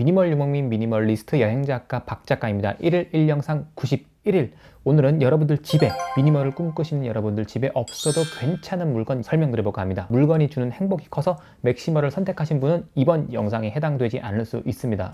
미니멀 유목민 미니멀리스트 여행작가 박 작가입니다. 1일 1영상 91일 오늘은 여러분들 집에 미니멀을 꿈꾸시는 여러분들 집에 없어도 괜찮은 물건 설명드려볼까 합니다. 물건이 주는 행복이 커서 맥시멀을 선택하신 분은 이번 영상에 해당되지 않을 수 있습니다.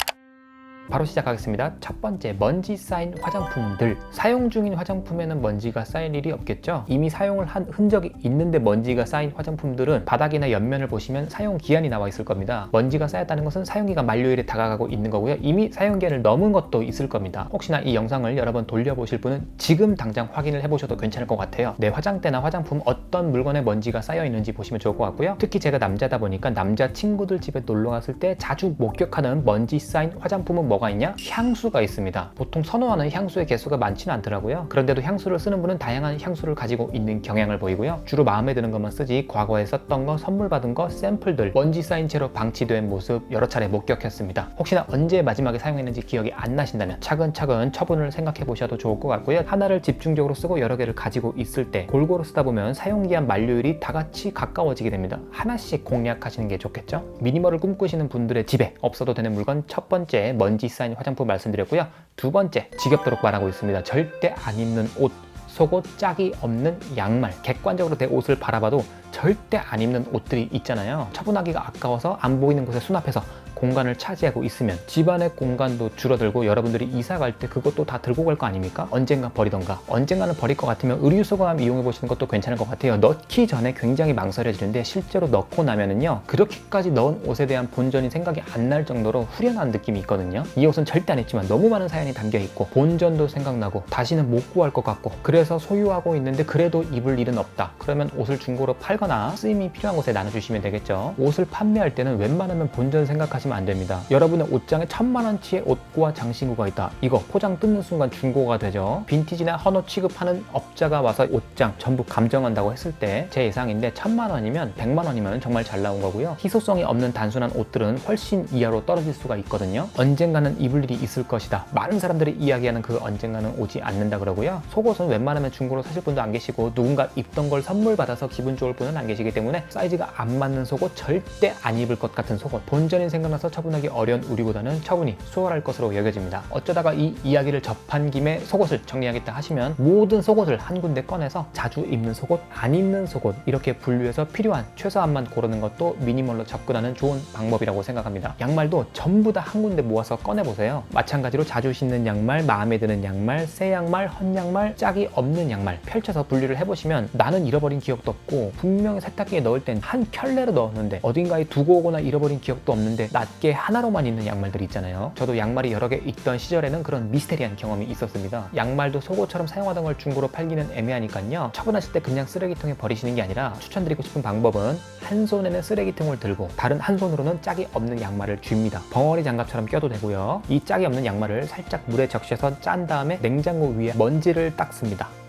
바로 시작하겠습니다. 첫 번째, 먼지 쌓인 화장품들. 사용 중인 화장품에는 먼지가 쌓일 일이 없겠죠? 이미 사용을 한 흔적이 있는데 먼지가 쌓인 화장품들은 바닥이나 옆면을 보시면 사용 기한이 나와 있을 겁니다. 먼지가 쌓였다는 것은 사용기가 만료일에 다가가고 있는 거고요. 이미 사용 기한을 넘은 것도 있을 겁니다. 혹시나 이 영상을 여러 번 돌려보실 분은 지금 당장 확인을 해보셔도 괜찮을 것 같아요. 내 화장대나 화장품 어떤 물건에 먼지가 쌓여 있는지 보시면 좋을 것 같고요. 특히 제가 남자다 보니까 남자 친구들 집에 놀러 갔을 때 자주 목격하는 먼지 쌓인 화장품은 뭐가 있냐? 향수가 있습니다. 보통 선호하는 향수의 개수가 많지는 않더라고요. 그런데도 향수를 쓰는 분은 다양한 향수를 가지고 있는 경향을 보이고요. 주로 마음에 드는 것만 쓰지 과거에 썼던 거, 선물 받은 거, 샘플들, 먼지 쌓인 채로 방치된 모습 여러 차례 목격했습니다. 혹시나 언제 마지막에 사용했는지 기억이 안 나신다면 차근차근 처분을 생각해 보셔도 좋을 것 같고요. 하나를 집중적으로 쓰고 여러 개를 가지고 있을 때 골고루 쓰다 보면 사용기한 만료일이 다 같이 가까워지게 됩니다. 하나씩 공략하시는 게 좋겠죠? 미니멀을 꿈꾸시는 분들의 집에 없어도 되는 물건 첫 번째 먼지 쌓인 화장품 말씀드렸고요. 두 번째 지겹도록 말하고 있습니다. 절대 안 입는 옷. 속옷 짝이 없는 양말 객관적으로 내 옷을 바라봐도 절대 안 입는 옷들이 있잖아요 처분하기가 아까워서 안 보이는 곳에 수납해서 공간을 차지하고 있으면 집안의 공간도 줄어들고 여러분들이 이사 갈 때 그것도 다 들고 갈 거 아닙니까? 언젠가 버리던가. 언젠가는 버릴 것 같으면 의류소감 이용해 보시는 것도 괜찮을 것 같아요. 넣기 전에 굉장히 망설여지는데 실제로 넣고 나면은요 그렇게까지 넣은 옷에 대한 본전이 생각이 안 날 정도로 후련한 느낌이 있거든요. 이 옷은 절대 안 입지만 너무 많은 사연이 담겨 있고 본전도 생각나고 다시는 못 구할 것 같고 그래서 소유하고 있는데 그래도 입을 일은 없다. 그러면 옷을 중고로 팔거나 쓰임이 필요한 곳에 나눠주시면 되겠죠. 옷을 판매할 때는 웬만하면 본전 생각하시 면 안 됩니다. 여러분의 옷장에 천만 원치의 옷과 장신구가 있다. 이거 포장 뜯는 순간 중고가 되죠. 빈티지나 헌옷 취급하는 업자가 와서 옷장 전부 감정한다고 했을 때 제 예상인데 천만 원이면 백만 원이면 정말 잘 나온 거고요. 희소성이 없는 단순한 옷들은 훨씬 이하로 떨어질 수가 있거든요. 언젠가는 입을 일이 있을 것이다. 많은 사람들이 이야기하는 그 언젠가는 오지 않는다 그러고요. 속옷은 웬만하면 중고로 사실 분도 안 계시고 누군가 입던 걸 선물 받아서 기분 좋을 분은 안 계시기 때문에 사이즈가 안 맞는 속옷 절대 안 입을 것 같은 속옷. 본전이 생각나 서 처분하기 어려운 우리보다는 처분이 수월할 것으로 여겨집니다. 어쩌다가 이 이야기를 접한 김에 속옷을 정리하겠다 하시면 모든 속옷을 한 군데 꺼내서 자주 입는 속옷 안 입는 속옷 이렇게 분류해서 필요한 최소한만 고르는 것도 미니멀로 접근하는 좋은 방법이라고 생각합니다. 양말도 전부 다 한 군데 모아서 꺼내보세요. 마찬가지로 자주 신는 양말 마음에 드는 양말 새 양말 헌 양말 짝이 없는 양말 펼쳐서 분류를 해보시면 나는 잃어버린 기억도 없고 분명히 세탁기에 넣을 땐 한 켤레로 넣었는데 어딘가에 두고 오거나 잃어버린 기억도 없는데 낮게 하나로만 있는 양말들이 있잖아요. 저도 양말이 여러 개 있던 시절에는 그런 미스테리한 경험이 있었습니다. 양말도 속옷처럼 사용하던 걸 중고로 팔기는 애매하니까요. 처분하실 때 그냥 쓰레기통에 버리시는 게 아니라 추천드리고 싶은 방법은 한 손에는 쓰레기통을 들고 다른 한 손으로는 짝이 없는 양말을 쥡니다. 벙어리 장갑처럼 껴도 되고요. 이 짝이 없는 양말을 살짝 물에 적셔서 짠 다음에 냉장고 위에 먼지를 닦습니다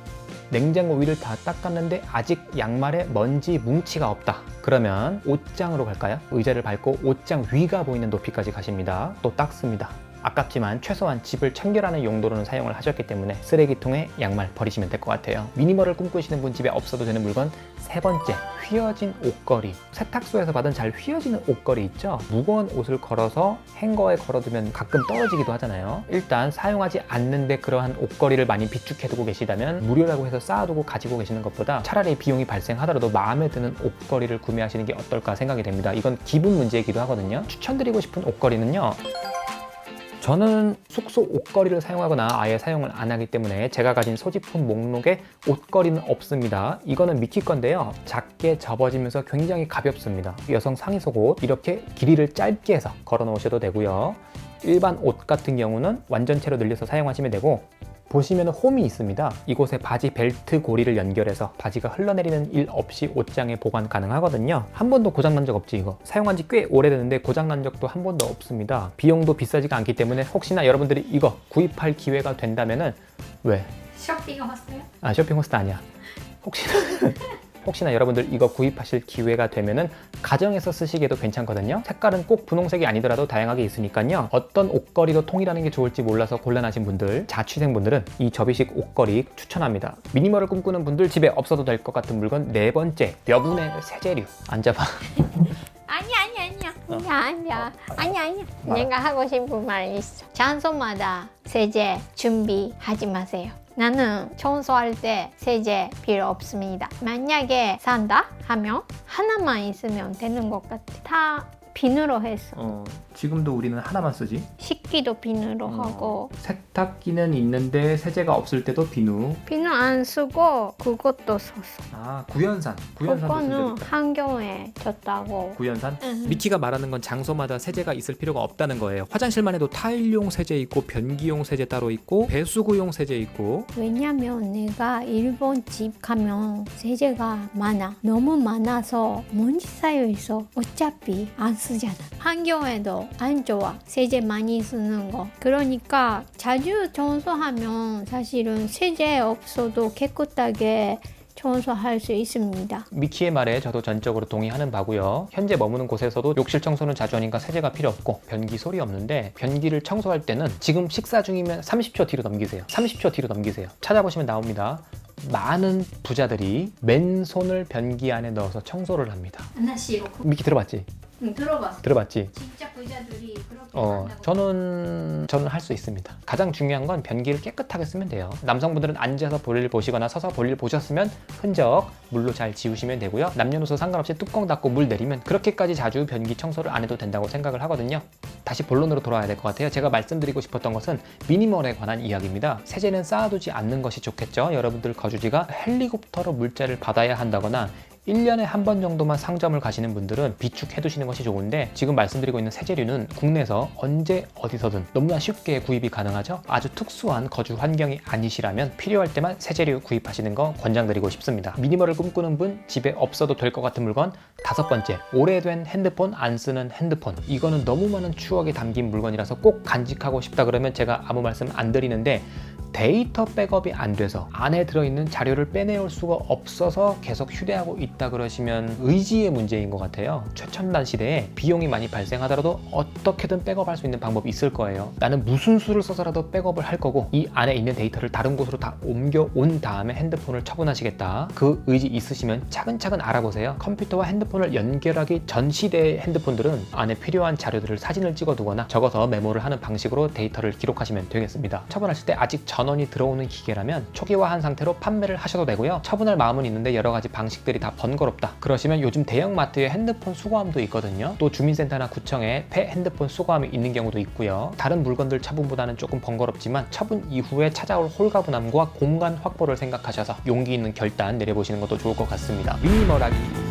냉장고 위를 다 닦았는데 아직 양말에 먼지 뭉치가 없다. 그러면 옷장으로 갈까요? 의자를 밟고 옷장 위가 보이는 높이까지 가십니다. 또 닦습니다. 아깝지만 최소한 집을 청결하는 용도로는 사용을 하셨기 때문에 쓰레기통에 양말 버리시면 될 것 같아요. 미니멀을 꿈꾸시는 분 집에 없어도 되는 물건 세 번째 휘어진 옷걸이. 세탁소에서 받은 잘 휘어지는 옷걸이 있죠? 무거운 옷을 걸어서 행거에 걸어두면 가끔 떨어지기도 하잖아요. 일단 사용하지 않는데 그러한 옷걸이를 많이 비축해두고 계시다면 무료라고 해서 쌓아두고 가지고 계시는 것보다 차라리 비용이 발생하더라도 마음에 드는 옷걸이를 구매하시는 게 어떨까 생각이 됩니다. 이건 기분 문제이기도 하거든요. 추천드리고 싶은 옷걸이는요 저는 숙소 옷걸이를 사용하거나 아예 사용을 안 하기 때문에 제가 가진 소지품 목록에 옷걸이는 없습니다. 이거는 미키 건데요. 작게 접어지면서 굉장히 가볍습니다. 여성 상의 속옷 이렇게 길이를 짧게 해서 걸어 놓으셔도 되고요. 일반 옷 같은 경우는 완전체로 늘려서 사용하시면 되고 보시면 홈이 있습니다. 이곳에 바지 벨트 고리를 연결해서 바지가 흘러내리는 일 없이 옷장에 보관 가능하거든요. 한 번도 고장난 적 없지 이거. 사용한 지 꽤 오래됐는데 고장난 적도 한 번도 없습니다. 비용도 비싸지가 않기 때문에 혹시나 여러분들이 이거 구입할 기회가 된다면은 왜? 쇼핑 왔어요? 아 쇼핑 호스트 아니야. 혹시나 혹시나 여러분들 이거 구입하실 기회가 되면은 가정에서 쓰시기에도 괜찮거든요. 색깔은 꼭 분홍색이 아니더라도 다양하게 있으니까요. 어떤 옷걸이로 통일하는 게 좋을지 몰라서 곤란하신 분들, 자취생 분들은 이 접이식 옷걸이 추천합니다. 미니멀을 꿈꾸는 분들 집에 없어도 될 것 같은 물건 네 번째 여분의 세제류. 앉아봐. 아니야 아니야 아니야 아니야 아니야 아니야 아니야 말. 내가 하고 싶은 말 있어 장소마다 세제 준비하지 마세요 나는 청소할 때 세제 필요 없습니다. 만약에 산다 하면 하나만 있으면 되는 것 같아. 다 비누로 했어 어, 지금도 우리는 하나만 쓰지. 식기도 비누로 어. 하고 세탁기는 있는데 세제가 없을 때도 비누. 비누 안 쓰고 그것도 썼어 아 구연산. 구연산도 그거는. 환경에 좋다고 구연산. 응. 미키가 말하는 건 장소마다 세제가 있을 필요가 없다는 거예요. 화장실만 해도 타일용 세제 있고 변기용 세제 따로 있고 배수구용 세제 있고 왜냐면 내가 일본 집 가면 세제가 많아. 너무 많아서 먼지 쌓여 있어. 어차피 안 쓰잖아. 환경에도 안 좋아. 세제 많이 쓰는 거. 그러니까 자주 청소하면 사실은 세제 없어도 깨끗하게 청소할 수 있습니다. 미키의 말에 저도 전적으로 동의하는 바고요. 현재 머무는 곳에서도 욕실 청소는 자주 하니까 세제가 필요 없고 변기 소리 없는데 변기를 청소할 때는 지금 식사 중이면 30초 뒤로 넘기세요. 30초 뒤로 넘기세요. 찾아보시면 나옵니다. 많은 부자들이 맨손을 변기 안에 넣어서 청소를 합니다. 하나씩 미키 들어봤지? 들어봤어. 들어봤지? 진짜 부자들이 그렇게 어, 저는 저는 할 수 있습니다. 가장 중요한 건 변기를 깨끗하게 쓰면 돼요. 남성분들은 앉아서 볼일 보시거나 서서 볼일 보셨으면 흔적 물로 잘 지우시면 되고요. 남녀노소 상관없이 뚜껑 닫고 물 내리면 그렇게까지 자주 변기 청소를 안 해도 된다고 생각을 하거든요. 다시 본론으로 돌아와야 될 것 같아요. 제가 말씀드리고 싶었던 것은 미니멀에 관한 이야기입니다. 세제는 쌓아두지 않는 것이 좋겠죠. 여러분들 거주지가 헬리콥터로 물자를 받아야 한다거나 1년에 한 번 정도만 상점을 가시는 분들은 비축해 두시는 것이 좋은데 지금 말씀드리고 있는 세제류는 국내에서 언제 어디서든 너무나 쉽게 구입이 가능하죠. 아주 특수한 거주 환경이 아니시라면 필요할 때만 세제류 구입하시는 거 권장드리고 싶습니다. 미니멀을 꿈꾸는 분 집에 없어도 될 것 같은 물건 다섯 번째 오래된 핸드폰 안 쓰는 핸드폰 이거는 너무 많은 추억이 담긴 물건이라서 꼭 간직하고 싶다 그러면 제가 아무 말씀 안 드리는데 데이터 백업이 안 돼서 안에 들어있는 자료를 빼내올 수가 없어서 계속 휴대하고 있다 그러시면 의지의 문제인 것 같아요. 최첨단 시대에 비용이 많이 발생하더라도 어떻게든 백업할 수 있는 방법이 있을 거예요. 나는 무슨 수를 써서라도 백업을 할 거고 이 안에 있는 데이터를 다른 곳으로 다 옮겨 온 다음에 핸드폰을 처분하시겠다. 그 의지 있으시면 차근차근 알아보세요. 컴퓨터와 핸드폰을 연결하기 전 시대의 핸드폰들은 안에 필요한 자료들을 사진을 찍어 두거나 적어서 메모를 하는 방식으로 데이터를 기록하시면 되겠습니다. 처분하실 때 아직 전원이 들어오는 기계라면 초기화한 상태로 판매를 하셔도 되고요. 처분할 마음은 있는데 여러 가지 방식들이 다 번거롭다. 그러시면 요즘 대형 마트에 핸드폰 수거함도 있거든요. 또 주민센터나 구청에 폐 핸드폰 수거함이 있는 경우도 있고요. 다른 물건들 처분보다는 조금 번거롭지만 처분 이후에 찾아올 홀가분함과 공간 확보를 생각하셔서 용기 있는 결단 내려보시는 것도 좋을 것 같습니다. 미니멀하기